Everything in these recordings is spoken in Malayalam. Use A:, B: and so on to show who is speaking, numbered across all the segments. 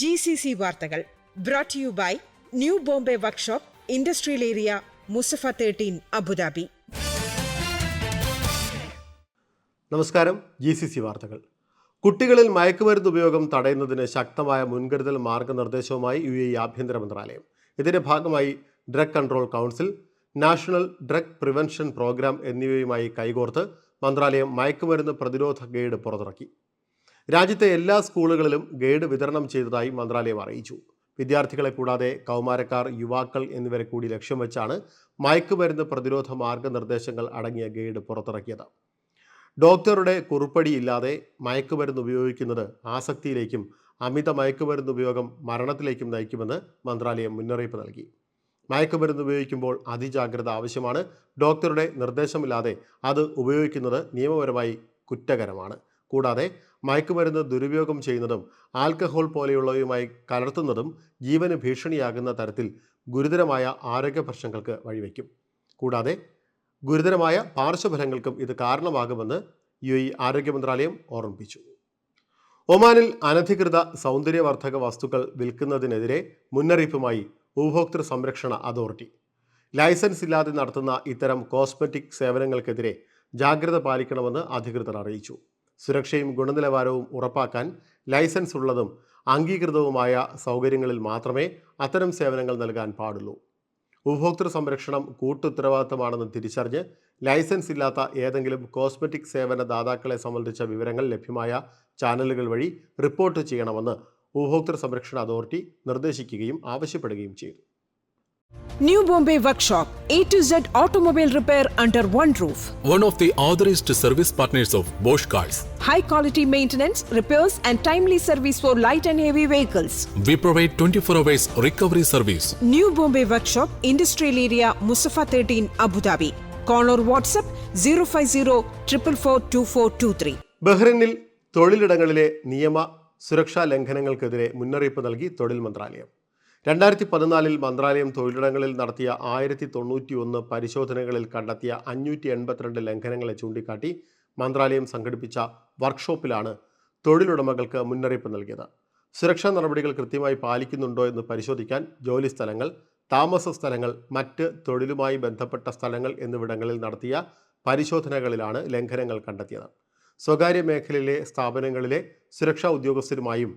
A: ജി സി സി വാർത്തകൾ brought you by new Bombay workshop industrial area Musaffah thirteen Abu Dhabi
B: നമസ്കാരം. ജി സി സി വാർത്തകൾ. കുട്ടികളിൽ മയക്കുമരുന്ന് ഉപയോഗം തടയുന്നതിന് ശക്തമായ മുൻകരുതൽ മാർഗനിർദ്ദേശവുമായി യു എ ആഭ്യന്തര മന്ത്രാലയം. ഇതിന്റെ ഭാഗമായി drug control council national drug prevention program എന്നിവയുമായി കൈകോർത്ത് മന്ത്രാലയം മയക്കുമരുന്ന് പ്രതിരോധ ഗൈഡ് പുറത്തിറക്കി. രാജ്യത്തെ എല്ലാ സ്കൂളുകളിലും ഗൈഡ് വിതരണം ചെയ്തതായി മന്ത്രാലയം അറിയിച്ചു. വിദ്യാർത്ഥികളെ കൂടാതെ കൗമാരക്കാർ യുവാക്കൾ എന്നിവരെ കൂടി ലക്ഷ്യം വെച്ചാണ് മയക്കുമരുന്ന് പ്രതിരോധ മാർഗനിർദ്ദേശങ്ങൾ അടങ്ങിയ ഗൈഡ് പുറത്തിറക്കിയത്. ഡോക്ടറുടെ കുറിപ്പടിയില്ലാതെ മയക്കുമരുന്ന് ഉപയോഗിക്കുന്നത് ആസക്തിയിലേക്കും അമിത മയക്കുമരുന്ന് ഉപയോഗം മരണത്തിലേക്കും നയിക്കുമെന്ന് മന്ത്രാലയം മുന്നറിയിപ്പ് നൽകി. മയക്കുമരുന്ന് ഉപയോഗിക്കുമ്പോൾ അതിജാഗ്രത ആവശ്യമാണ്. ഡോക്ടറുടെ നിർദ്ദേശമില്ലാതെ അത് ഉപയോഗിക്കുന്നത് നിയമപരമായി കുറ്റകരമാണ്. കൂടാതെ മയക്കുമരുന്ന് ദുരുപയോഗം ചെയ്യുന്നതും ആൽക്കഹോൾ പോലെയുള്ളവയുമായി കലർത്തുന്നതും ജീവന് ഭീഷണിയാകുന്ന തരത്തിൽ ഗുരുതരമായ ആരോഗ്യ പ്രശ്നങ്ങൾക്ക് വഴിവെക്കും. കൂടാതെ ഗുരുതരമായ പാർശ്വഫലങ്ങൾക്കും ഇത് കാരണമാകുമെന്ന് യു ഇ ആരോഗ്യ മന്ത്രാലയം ഓർമ്മിപ്പിച്ചു. ഒമാനിൽ അനധികൃത സൗന്ദര്യവർദ്ധക വസ്തുക്കൾ വിൽക്കുന്നതിനെതിരെ മുന്നറിയിപ്പുമായി ഉപഭോക്തൃ സംരക്ഷണ അതോറിറ്റി. ലൈസൻസ് ഇല്ലാതെ നടത്തുന്ന ഇത്തരം കോസ്മെറ്റിക് സേവനങ്ങൾക്കെതിരെ ജാഗ്രത പാലിക്കണമെന്ന് അധികൃതർ അറിയിച്ചു. സുരക്ഷയും ഗുണനിലവാരവും ഉറപ്പാക്കാൻ ലൈസൻസ് ഉള്ളതും അംഗീകൃതവുമായ സൗകര്യങ്ങളിൽ മാത്രമേ അത്തരം സേവനങ്ങൾ നൽകാൻ പാടുള്ളൂ. ഉപഭോക്തൃ സംരക്ഷണം കൂട്ടുത്തരവാദിത്തമാണെന്ന് തിരിച്ചറിഞ്ഞ് ലൈസൻസ് ഇല്ലാത്ത ഏതെങ്കിലും കോസ്മെറ്റിക് സേവന ദാതാക്കളെ സംബന്ധിച്ച വിവരങ്ങൾ ലഭ്യമായ ചാനലുകൾ വഴി റിപ്പോർട്ട് ചെയ്യണമെന്ന് ഉപഭോക്തൃ സംരക്ഷണ അതോറിറ്റി നിർദ്ദേശിക്കുകയും ആവശ്യപ്പെടുകയും ചെയ്തു.
A: New Bombay Workshop, A to Z automobile repair under one roof.
C: one of the authorized service partners of Bosch Cars.
A: high quality maintenance, repairs, and timely service for light and heavy vehicles.
C: We provide 24 hours recovery service.
A: New Bombay Workshop, Industrial Area, Musafa 13, Abu Dhabi. Call or WhatsApp 050 444
B: ബഹ്റിനിൽ തൊഴിലിടങ്ങളിലെ നിയമ സുരക്ഷാ ലംഘനങ്ങൾക്കെതിരെ മുന്നറിയിപ്പ് നൽകി തൊഴിൽ മന്ത്രാലയം രണ്ടായിരത്തി പതിനാലിൽ മന്ത്രാലയം തൊഴിലിടങ്ങളിൽ നടത്തിയ ആയിരത്തി തൊണ്ണൂറ്റി ഒന്ന് പരിശോധനകളിൽ കണ്ടെത്തിയ അഞ്ഞൂറ്റി എൺപത്തിരണ്ട് ലംഘനങ്ങളെ ചൂണ്ടിക്കാട്ടി മന്ത്രാലയം സംഘടിപ്പിച്ച വർക്ക്ഷോപ്പിലാണ് തൊഴിലുടമകൾക്ക് മുന്നറിയിപ്പ് നൽകിയത്. സുരക്ഷാ നടപടികൾ കൃത്യമായി പാലിക്കുന്നുണ്ടോ എന്ന് പരിശോധിക്കാൻ ജോലി സ്ഥലങ്ങൾ താമസ സ്ഥലങ്ങൾ മറ്റ് തൊഴിലുമായി ബന്ധപ്പെട്ട സ്ഥലങ്ങൾ എന്നിവിടങ്ങളിൽ നടത്തിയ പരിശോധനകളിലാണ് ലംഘനങ്ങൾ കണ്ടെത്തിയത്. സ്വകാര്യ മേഖലയിലെ സ്ഥാപനങ്ങളിലെ സുരക്ഷാ ഉദ്യോഗസ്ഥരുമായും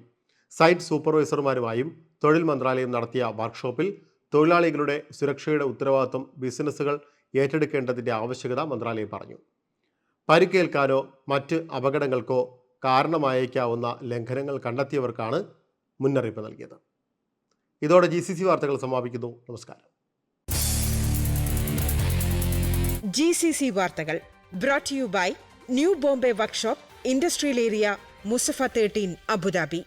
B: സൈറ്റ് സൂപ്പർവൈസർമാരുമായും തൊഴിൽ മന്ത്രാലയം നടത്തിയ വർക്ക്ഷോപ്പിൽ തൊഴിലാളികളുടെ സുരക്ഷയുടെ ഉത്തരവാദിത്വം ബിസിനസ്സുകൾ ഏറ്റെടുക്കേണ്ടതിന്റെ ആവശ്യകത മന്ത്രാലയം പറഞ്ഞു. പരിക്കേൽക്കാനോ മറ്റ് അപകടങ്ങൾക്കോ കാരണമായേക്കാവുന്ന ലംഘനങ്ങൾ കണ്ടെത്തിയവർക്കാണ് മുന്നറിയിപ്പ് നൽകിയത്. ഇതോടെ ജി സി സി വാർത്തകൾ സമാപിക്കുന്നു. നമസ്കാരം.
A: ജി സി സി വാർത്തകൾ brought you by new Bombay workshop industrial area Musaffah thirteen Abu Dhabi.